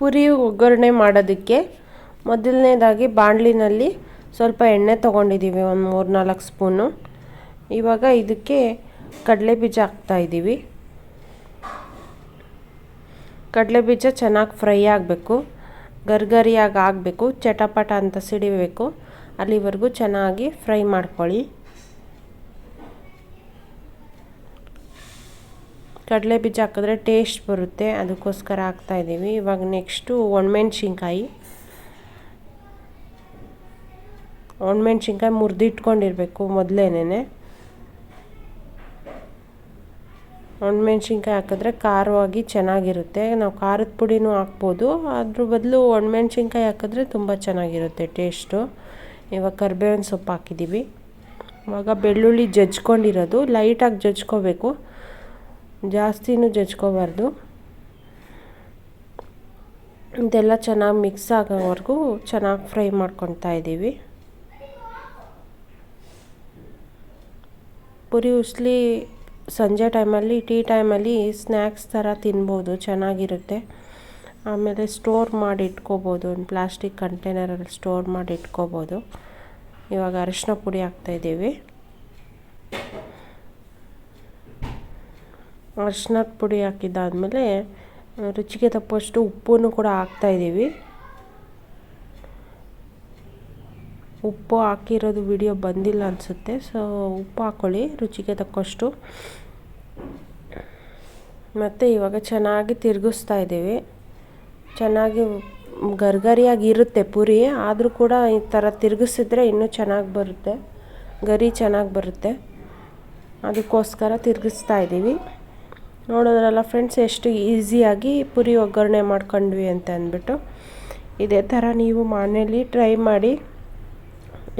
ಪುರಿ ಒಗ್ಗರಣೆ ಮಾಡೋದಕ್ಕೆ ಮೊದಲನೇದಾಗಿ ಬಾಣಲಿನಲ್ಲಿ ಸ್ವಲ್ಪ ಎಣ್ಣೆ ತೊಗೊಂಡಿದ್ದೀವಿ, ಒಂದು ಮೂರು ನಾಲ್ಕು ಸ್ಪೂನು. ಇವಾಗ ಇದಕ್ಕೆ ಕಡಲೆ ಬೀಜ ಹಾಕ್ತಾಯಿದ್ದೀವಿ ಕಡಲೆ ಬೀಜ ಚೆನ್ನಾಗಿ ಫ್ರೈ ಆಗಬೇಕು, ಗರ್ಗರಿಯಾಗಿ ಆಗಬೇಕು, ಚಟಪಟ ಅಂತ ಸಿಡಿಬೇಕು. ಅಲ್ಲಿವರೆಗೂ ಚೆನ್ನಾಗಿ ಫ್ರೈ ಮಾಡ್ಕೊಳ್ಳಿ. ಕಡಲೆ ಬೀಜ ಹಾಕಿದ್ರೆ ಟೇಸ್ಟ್ ಬರುತ್ತೆ. ಅದಕ್ಕೋಸ್ಕರ ಹಾಕ್ತಾಯಿದ್ದೀವಿ ಇವಾಗ ನೆಕ್ಸ್ಟು ಒಣಮೆಣ್ಸಿನ್ಕಾಯಿ. ಒಣಮೆಣ್ಸಿನ್ಕಾಯಿ ಮುರಿದಿಟ್ಕೊಂಡಿರಬೇಕು ಮೊದಲೇನೆ ಒಣಮೆಣ್ಸಿನ್ಕಾಯಿ ಹಾಕಿದ್ರೆ ಖಾರವಾಗಿ ಚೆನ್ನಾಗಿರುತ್ತೆ. ನಾವು ಖಾರದ ಪುಡಿನೂ ಹಾಕ್ಬೋದು. ಅದ್ರ ಬದಲು ಒಣಮೆಣ್ಸಿನ್ಕಾಯಿ ಹಾಕಿದ್ರೆ ತುಂಬ ಚೆನ್ನಾಗಿರುತ್ತೆ ಟೇಸ್ಟು ಇವಾಗ ಕರ್ಬೇವಿನ ಸೊಪ್ಪು ಹಾಕಿದ್ದೀವಿ. ಇವಾಗ ಬೆಳ್ಳುಳ್ಳಿ ಜಜ್ಕೊಂಡಿರೋದು. ಲೈಟಾಗಿ ಜಜ್ಕೋಬೇಕು. ಜಾಸ್ತಿನೂ ಜಜ್ಕೋಬಾರ್ದು. ಇದೆಲ್ಲ ಚೆನ್ನಾಗಿ ಮಿಕ್ಸ್ ಆಗೋವರೆಗೂ ಚೆನ್ನಾಗಿ ಫ್ರೈ ಮಾಡ್ಕೊತಾ ಇದ್ದೀವಿ. ಪುರಿ ಉಸ್ಲಿ ಸಂಜೆ ಟೈಮಲ್ಲಿ, ಟೀ ಟೈಮಲ್ಲಿ ಸ್ನ್ಯಾಕ್ಸ್ ಥರ ತಿನ್ಬೋದು, ಚೆನ್ನಾಗಿರುತ್ತೆ. ಆಮೇಲೆ ಸ್ಟೋರ್ ಮಾಡಿ ಇಟ್ಕೋಬೋದು ಒಂದು ಪ್ಲಾಸ್ಟಿಕ್ ಕಂಟೈನರಲ್ಲಿ ಸ್ಟೋರ್ ಮಾಡಿ ಇಟ್ಕೋಬೋದು ಇವಾಗ ಅರಿಶಿನ ಪುಡಿ ಹಾಕ್ತಾಯಿದ್ದೀವಿ ಅರಿಶಿನದ ಪುಡಿ ಹಾಕಿದ್ದಾದಮೇಲೆ ರುಚಿಗೆ ತಪ್ಪಷ್ಟು ಉಪ್ಪನ್ನು ಕೂಡ ಹಾಕ್ತಾಯಿದ್ದೀವಿ ಉಪ್ಪು ಹಾಕಿರೋದು ವಿಡಿಯೋ ಬಂದಿಲ್ಲ ಅನಿಸುತ್ತೆ, ಸೊ ಉಪ್ಪು ಹಾಕ್ಕೊಳ್ಳಿ ರುಚಿಗೆ ತಕ್ಕಷ್ಟು. ಮತ್ತು ಇವಾಗ ಚೆನ್ನಾಗಿ ತಿರುಗಿಸ್ತಾ ಇದ್ದೀವಿ. ಚೆನ್ನಾಗಿ ಗರ್ಗರಿಯಾಗಿ ಇರುತ್ತೆ ಪುರಿ, ಆದರೂ ಕೂಡ ಈ ಥರ ತಿರುಗಿಸಿದ್ರೆ ಇನ್ನೂ ಚೆನ್ನಾಗಿ ಬರುತ್ತೆ. ಗರಿ ಚೆನ್ನಾಗಿ ಬರುತ್ತೆ. ಅದಕ್ಕೋಸ್ಕರ ತಿರುಗಿಸ್ತಾ ಇದ್ದೀವಿ. ನೋಡೋದ್ರಲ್ಲ ಫ್ರೆಂಡ್ಸ್ ಎಷ್ಟು ಈಸಿಯಾಗಿ ಪುರಿ ಒಗ್ಗರಣೆ ಮಾಡ್ಕೊಂಡ್ವಿ ಅಂತ ಅಂದ್ಬಿಟ್ಟು. ಇದೇ ಥರ ನೀವು ಮನೇಲಿ ಟ್ರೈ ಮಾಡಿ.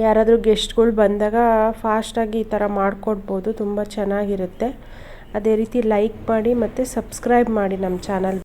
ಯಾರಾದರೂ ಗೆಸ್ಟ್ಗಳು ಬಂದಾಗ ಫಾಸ್ಟಾಗಿ ಈ ಥರ ಮಾಡಿಕೊಡ್ಬೋದು, ತುಂಬ ಚೆನ್ನಾಗಿರುತ್ತೆ. ಅದೇ ರೀತಿ ಲೈಕ್ ಮಾಡಿ ಮತ್ತು ಸಬ್ಸ್ಕ್ರೈಬ್ ಮಾಡಿ ನಮ್ಮ ಚಾನಲ್